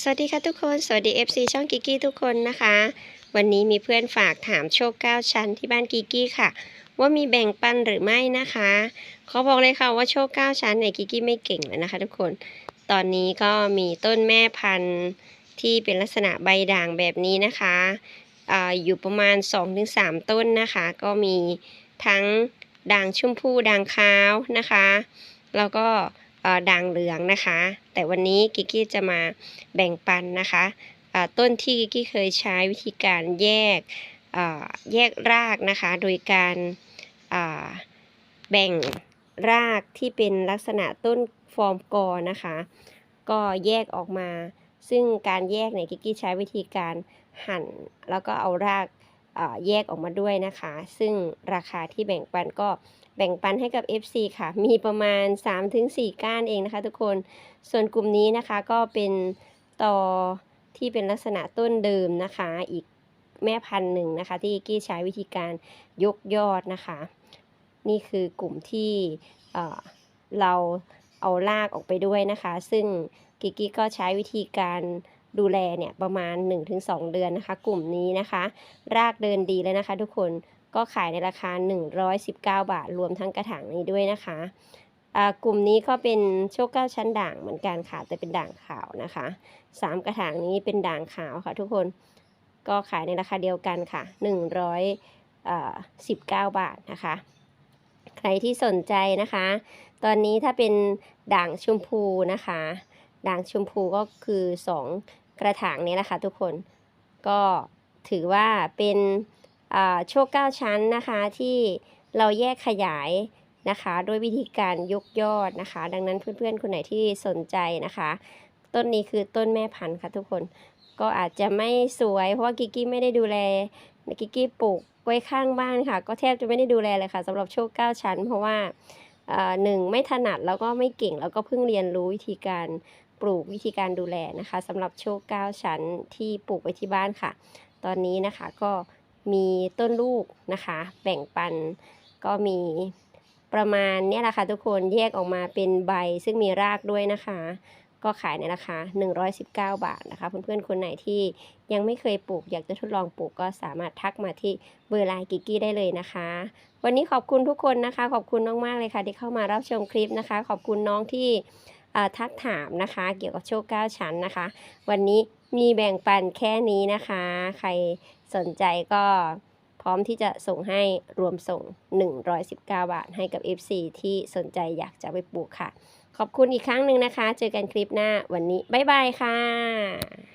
สวัสดีค่ะทุกคน สวัสดี FC ช่องกิกกี้ทุกคนนะคะ วันนี้มีเพื่อนฝากถามโชค9ชั้นที่บ้านกิกกี้ค่ะ ว่ามีแบ่งปันหรือไม่นะคะเขาบอกเลยค่ะว่าโชค9ชั้นในยกิกกี้ไม่เก่งเลยนะคะ ทุกคน ตอนนี้ก็มีต้นแม่พันธุ์ที่เป็นลักษณะใบด่างแบบนี้นะคะอาอยู่ประมาณ 2-3 ต้นนะคะ ก็มีทั้งด่างชมพูด่างขาวนะคะ แล้วก็ ด่างเหลืองนะคะ แต่วันนี้กิกกี้จะมาแบ่งปันนะคะต้นที่กิกกี้เคยใช้วิธีการแยกแยกรากนะคะ โดยการแบ่งรากที่เป็นลักษณะต้นฟอร์มกอนะคะ ก็แยกออกมา ซึ่งการแยกเนี่ยกิกกี้ใช้วิธีการหั่น แล้วก็เอารากอ แยกออกมาด้วยนะคะ ซึ่งราคาที่แบ่งปันก็แบ่งปันให้กับ FC ค่ะ มีประมาณ 3-4 ก้านเองนะคะ ทุกคน ส่วนกลุ่มนี้นะคะก็เป็นต่อที่เป็นลักษณะต้นเดิมนะคะ อีกแม่พันธุ์หนึ่งนะคะ ที่กิกกี้ใช้วิธีการยกยอดนะคะ นี่คือกลุ่มที่เเราเอารากออกไปด้วยนะคะ ซึ่งกิกกี้ก็ใช้วิธีการ ดูแลเนี่ยประมาณ 1-2 เดือนนะคะ กลุ่มนี้นะคะ รากเดินดีเลยนะคะ ทุกคนก็ขายในราคา 119 บาท รวมทั้งกระถางนี้ด้วยนะคะกลุ่มนี้ก็เป็นโชคเก้าชั้นด่างเหมือนกันค่ะแต่เป็นด่างขาวนะคะสามกระถางนี้เป็นด่างขาวค่ะ ทุกคนก็ขายในราคาเดียวกันค่ะ119 บาทนะคะ ใครที่สนใจนะคะ ตอนนี้ถ้าเป็นด่างชมพูนะคะ ด่างชมพูก็คือ2 กระถางนี้แหละคะ ทุกคนก็ถือว่าเป็นโชคเก้าชั้นนะคะที่เราแยกขยายนะคะด้วยวิธีการยกยอดนะคะ ดังนั้นเพื่อนๆ คนไหนที่สนใจนะคะ ต้นนี้คือต้นแม่พันธุ์ค่ะทุกคนก็อาจจะไม่สวยเพราะว่ากิกกี้ไม่ได้ดูแลกิกกี้ปลูกไว้ข้างบ้านค่ะ ก็แทบจะไม่ได้ดูแลเลยค่ะสำหรับโชคเก้าชั้น เพราะว่าหนึ่งไม่ถนัดแล้วก็ไม่เก่งแล้วก็เพิ่งเรียนรู้วิธีการ ปลูกวิธีการดูแลนะคะสำหรับโชคเก้าชั้นที่ปลูกไว้ที่บ้านค่ะ ตอนนี้นะคะก็มีต้นลูกนะคะ แบ่งปันก็มีประมาณเนี่ยแหละค่ะทุกคนแยกออกมาเป็นใบซึ่งมีรากด้วยนะคะ ก็ขายในราคา 119 บาทนะคะเพื่อนๆคนไหนที่ยังไม่เคยปลูกอยากจะทดลองปลูกก็สามารถทักมาที่เบอร์ไลน์กิกกี้ได้เลยนะคะ วันนี้ขอบคุณทุกคนนะคะ ขอบคุณมากๆเลยค่ะที่เข้ามารับชมคลิปนะคะ ขอบคุณน้องที่ ทักถามนะคะ เกี่ยวกับโชคเก้าชั้นนะคะ วันนี้มีแบ่งปันแค่นี้นะคะ ใครสนใจก็พร้อมที่จะส่งให้รวมส่ง 119 บาทให้กับ FC ที่สนใจอยากจะไปปลูกค่ะ ขอบคุณอีกครั้งหนึ่งนะคะ เจอกันคลิปหน้าวันนี้ บ๊ายบายค่ะ